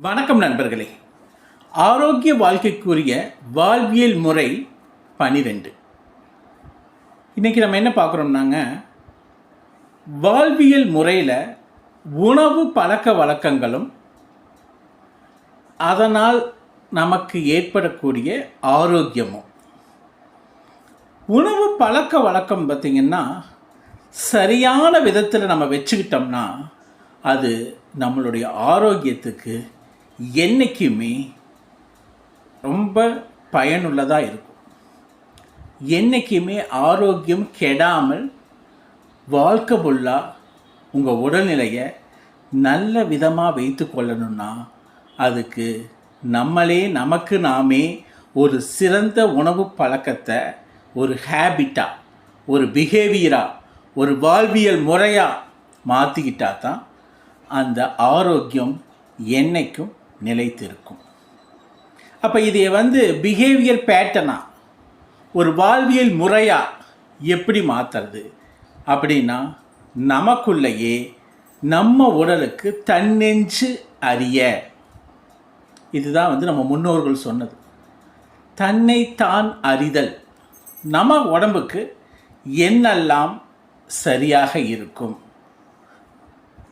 வணக்கம் நண்பர்களே. ஆரோக்கிய வாழ்க்கைக்குரிய வாழ்வியல் முறை பனிரெண்டு. இன்றைக்கி நம்ம என்ன பார்க்குறோம்னாங்க? வாழ்வியல் முறையில் உணவு பழக்க வழக்கங்களும் அதனால் நமக்கு ஏற்படக்கூடிய ஆரோக்கியமும். உணவு பழக்க வழக்கம் பார்த்திங்கன்னா சரியான விதத்தில் நம்ம வச்சுக்கிட்டோம்னா அது நம்மளுடைய ஆரோக்கியத்துக்கு என்றைக்குமே ரொம்ப பயனுள்ளதாக இருக்கும். என்றைக்குமே ஆரோக்கியம் கெடாமல் வாழ்க்கை ஃபுல்லாக உங்கள் உடல்நிலையை நல்ல விதமாக வைத்து கொள்ளணும்னா அதுக்கு நம்மளே நமக்கு நாமே ஒரு சிறந்த உணவு பழக்கத்தை ஒரு ஹேபிட்டாக ஒரு பிஹேவியராக ஒரு வாழ்வியல் முறையாக மாற்றிக்கிட்டா தான் அந்த ஆரோக்கியம் என்னைக்கும் நிலைத்திருக்கும். அப்போ இதை வந்து பிஹேவியர் பேட்டர்னா ஒரு வாழ்வியல் முறையாக எப்படி மாற்றுறது அப்படின்னா நமக்குள்ளேயே நம்ம உடலுக்கு தன்னெஞ்சு அறிய. இதுதான் வந்து நம்ம முன்னோர்கள் சொன்னது. தன்னை தான் அறிதல். நம்ம உடம்புக்கு என்னெல்லாம் சரியாக இருக்கும்?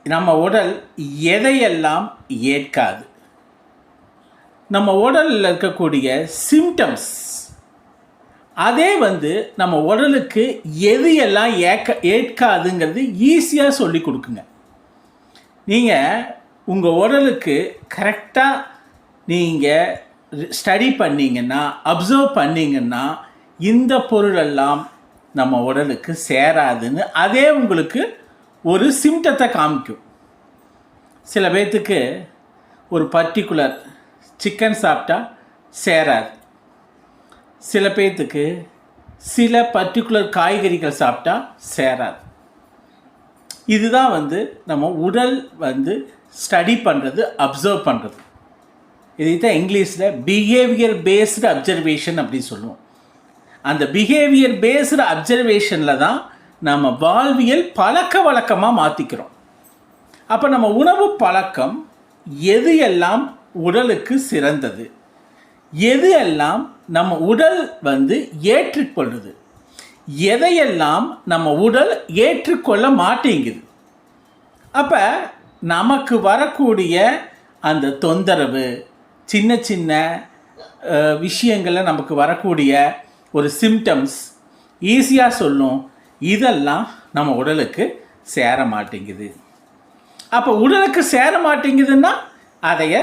நம்ம உடல் எதையெல்லாம் ஏற்காது? நம்ம உடலில் இருக்கக்கூடிய சிம்டம்ஸ் அதே வந்து நம்ம உடலுக்கு எது எல்லாம் ஏற்க ஏற்காதுங்கிறது ஈஸியாக சொல்லி கொடுக்குங்க. நீங்கள் உங்கள் உடலுக்கு கரெக்டாக நீங்கள் ஸ்டடி பண்ணிங்கன்னா அப்சர்வ் பண்ணிங்கன்னா இந்த பொருளெல்லாம் நம்ம உடலுக்கு சேராதுன்னு அதே உங்களுக்கு ஒரு சிம்டத்தை காமிக்கும். சில பேர்த்துக்கு ஒரு பர்டிகுலர் சிக்கன் சாப்பிட்டா சேராது. சில பேர்த்துக்கு சில பர்டிகுலர் காய்கறிகள் சாப்பிட்டா சேராது. இதுதான் வந்து நம்ம உடல் வந்து ஸ்டடி பண்ணுறது அப்சர்வ் பண்ணுறது இதை தான் இங்கிலீஷில் பிஹேவியர் பேஸ்டு அப்சர்வேஷன் அப்படின்னு சொல்லுவோம். அந்த பிஹேவியர் பேஸ்டு அப்சர்வேஷனில் தான் நம்ம வாழ்வியல் பழக்க வழக்கமாக மாற்றிக்கிறோம் அப்போ நம்ம உணவு பழக்கம் எது எல்லாம் உடலுக்கு சிறந்தது. எது எல்லாம் நம்ம உடல் வந்து ஏற்றுக்கொள்ளுது? எதையெல்லாம் நம்ம உடல் ஏற்றுக்கொள்ள மாட்டேங்குது? அப்போ நமக்கு வரக்கூடிய அந்த தொந்தரவு சின்ன சின்ன விஷயங்களில் நமக்கு வரக்கூடிய ஒரு சிம்டம்ஸ் ஈஸியாக சொல்லும் இதெல்லாம் நம்ம உடலுக்கு சேர மாட்டேங்குது. அப்போ உடலுக்கு சேர மாட்டேங்குதுன்னா அதைய